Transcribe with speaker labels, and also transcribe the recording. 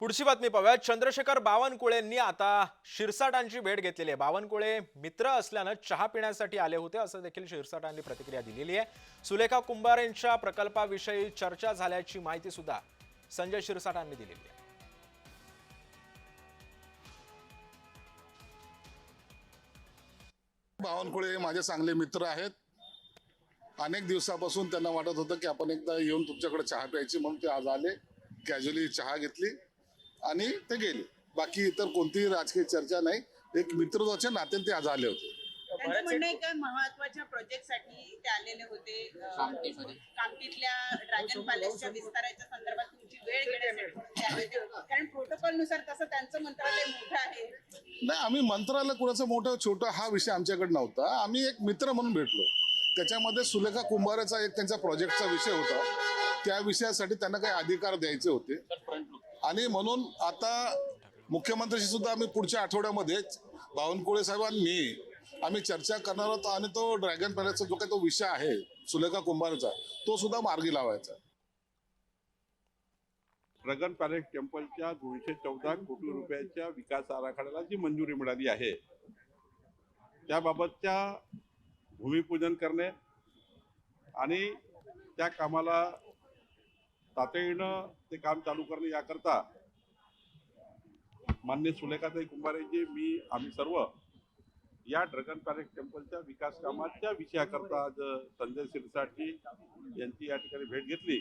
Speaker 1: पुढची बातमी पाहूया चंद्रशेखर बावनकुळेंनी आता शिरसाटांची भेट घेतलेली आहे. बावनकुळे मित्र असल्यानं चहा पिण्यासाठी आले होते असं देखील शिरसाटांनी प्रतिक्रिया दिलेली आहे. सुलेखा कुंभारेंच्या प्रकल्पाविषयी चर्चा झाल्याची माहिती सुद्धा संजय शिरसाटांनी दिलेली आहे.
Speaker 2: बावनकुळे हे माझे चांगले मित्र आहेत. अनेक दिवसापासून त्यांना वाटत होतं की आपण एकदा येऊन तुमच्याकडे चहा प्यायची म्हणून ते आज आले. कॅज्युअली चहा घेतली. आणि ते गेले. बाकी इतर कोणतीही राजकीय चर्चा नाही. एक मित्रत्वाच्या नात्याने ते आज आले होते.
Speaker 3: त्यांचं म्हणणं आहे का महत्त्वाच्या प्रोजेक्टसाठी ते आलेले होते? अं, कामठीतल्या ड्रॅगन पॅलेसच्या विस्ताराच्या संदर्भात तुमची वेळ घेण्यासाठी ते आले होते. कारण प्रोटोकॉलनुसार तसं त्यांचं मंत्रालय मोठं आहे.
Speaker 2: नाही आम्ही मंत्रालय कुणाचं मोठं छोटं हा विषय आमच्याकडे नव्हता. आम्ही एक मित्र म्हणून भेटलो. त्याच्यामध्ये सुलेखा कुंभारेचा एक त्यांचा प्रोजेक्टचा विषय होता. त्या विषयासाठी त्यांना काही अधिकार द्यायचे होते. आणि म्हणून आता मुख्यमंत्र्यांशी सुद्धा आम्ही पुढच्या आठवड्यामध्येच बावनकुळे साहेबांनी आम्ही चर्चा करणार आहोत आणि तो ड्रॅगन पॅलेसचा जो काही तो विषय आहे सुलेखा कुंभारेचा तो सुद्धा मार्गी लावायचा.
Speaker 4: ड्रॅगन पॅलेस टेम्पलच्या दोनशे चौदा कोटी रुपयाच्या विकास आराखड्याला जी मंजुरी मिळाली आहे त्याबाबतच्या भूमिपूजन करणे आणि त्या कामाला तातडीनं ते काम चालू करणे याकरता मान्य सुलेखाताई कुंभारेजी मी आम्ही सर्व या ड्रगन पॅलेस टेम्पलच्या विकास कामाच्या विषयाकरता आज संजय शिरसाटी यांची या ठिकाणी भेट घेतली.